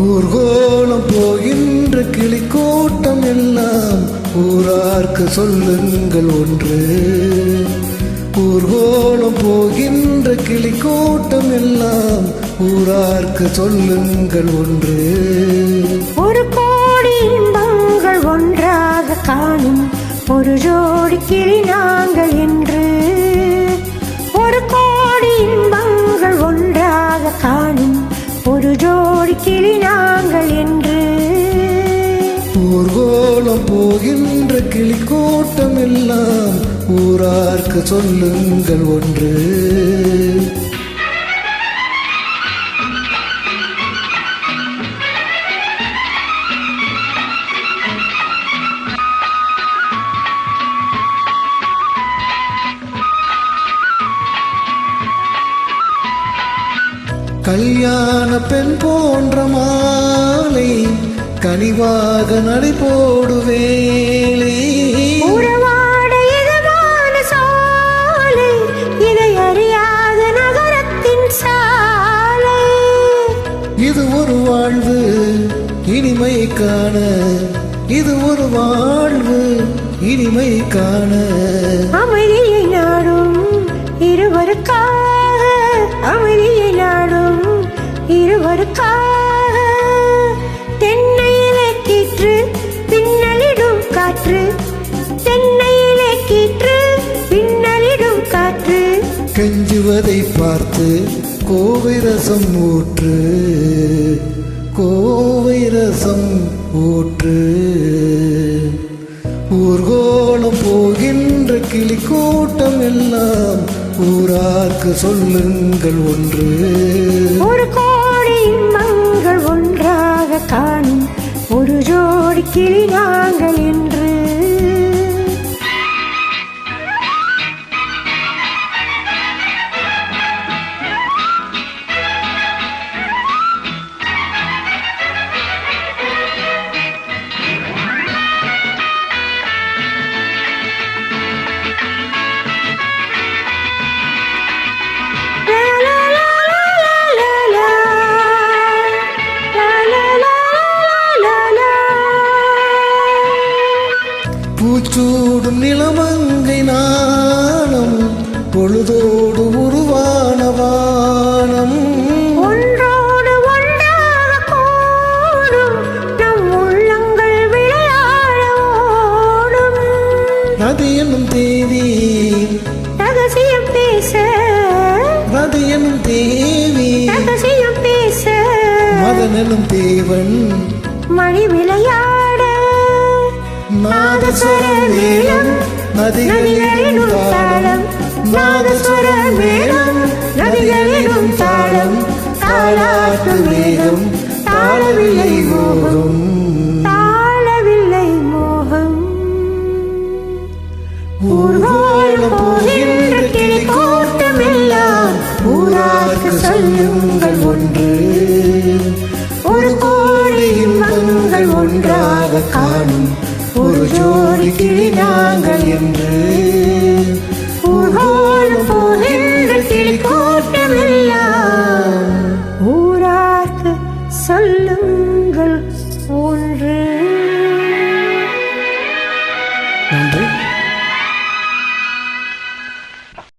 ஊர்கோலம் போகின்ற கிளி கூட்டம் எல்லாம் ஊரார்க்கு சொல்லுங்கள் ஒன்று. ஊர்கோலம் போகின்ற கிளி கூட்டம் எல்லாம் ஊரார்க்கு சொல்லுங்கள் ஒன்று. ஒரு கோடி இன்பங்கள் ஒன்றாக காணும் ஒரு ஜோடி கிளி நாங்கள் என்று. போகின்ற போகின்ற கிளிக்கூட்டம் எல்லாம் ஊரார்க்கு சொல்லுங்கள் ஒன்று. கல்யாண பெண் போன்ற மாலை கனிவாக நடை போடுவேலை இது ஒரு வாழ்வு இனிமை காண. இது ஒரு வாழ்வு இனிமை காண. அமைதியை நாடும் இருவருக்காக அமைதியை நாடும் கெஞ்சுவதை பார்த்து கோவை ரசம் ஊற்று. கோவை ரசம் ஊற்று. ஊர்கோலம் போகின்ற கிளிக்கூட்டம் எல்லாம் ஊரார்க்கு சொல்லுங்கள் ஒன்று. ஒரு கோடி மங்கள் ஒன்றாக காணும். ஒரு ஜோடி கிளி பூச்சூடும் நிலமங்கை நாணம் பொழுதோடு உருவான வானம். நதி என்னும் தேவி. ரகசியம் பேச. நதி என்னும் தேவி. ரகசியம் பேச. மதன் என்னும் தேவன். மணி விளையாட நாதஸ்வர நதிகளிலும் தாளம் நாதஸ்வர மேளம் நதிகளிலும் தாளம் தாளாட்டு மேகம் தாளவில்லை மோகம் தாளவில்லை மோகம். ஊர்வலம் போகின்ற கிளி கூட்டமெல்லாம் ஊரார்க்கு சொல்லுங்கள் ஒன்று. ஒரு கோடி இன்பங்கள் ஒன்றாக காணும் ஜோடி கிளி நாங்கள் என்று. ஊரார்க்கு சொல்லுங்கள் ஒன்று.